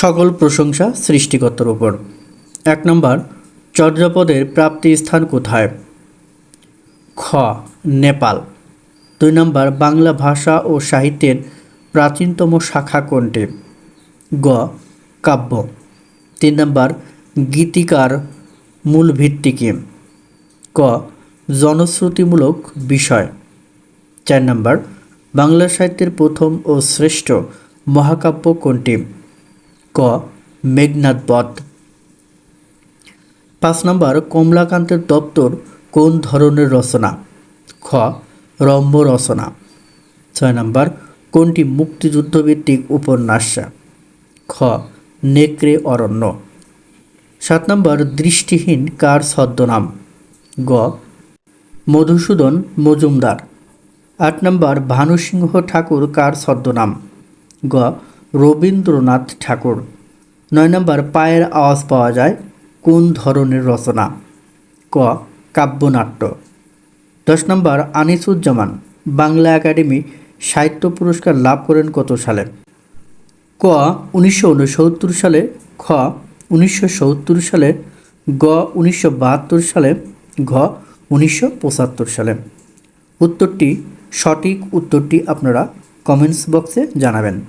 সকল প্রশংসা সৃষ্টিকর্তার উপর। এক নম্বর, চর্যাপদের প্রাপ্তি স্থান কোথায়? খ, নেপাল। দুই নম্বর, বাংলা ভাষা ও সাহিত্যের প্রাচীনতম শাখা কোনটি? গ, কাব্য। তিন নম্বর, গীতিকার মূল ভিত্তি কি? ক, জনশ্রুতিমূলক বিষয়। চার নম্বর, বাংলা সাহিত্যের প্রথম ও শ্রেষ্ঠ মহাকাব্য কোনটি? ক, মেঘনাদ বধ পাঁচ নম্বর, কমলাকান্তের দপ্তর কোন ধরনের রচনা? খ, রম্য রচনা। ছয় নম্বর, কোনটি মুক্তিযুদ্ধভিত্তিক উপন্যাস? খ, নেকড়ে অরণ্য। সাত নম্বর, দৃষ্টিহীন কার ছদ্মনাম? গ, মধুসূদন মজুমদার। আট নম্বর, ভানুসিংহ ঠাকুর কার ছদ্মনাম? গ রবীন্দ্রনাথ ঠাকুর। নয় নম্বর, পায়ের আওয়াজ পাওয়া যায় কোন ধরনের রচনা? ক, কাব্যনাট্য। দশ নম্বর, আনিসুজ্জামান, বাংলা একাডেমি সাহিত্য পুরস্কার লাভ করেন কত সালে? ক, উনিশশো উনসত্তর সালে, খ, উনিশশো সত্তর সালে, গ, উনিশশো বাহাত্তর সালে, ঘ, উনিশশো পঁচাত্তর সালে। উত্তরটি সঠিক উত্তরটি আপনারা কমেন্টস বক্সে জানাবেন।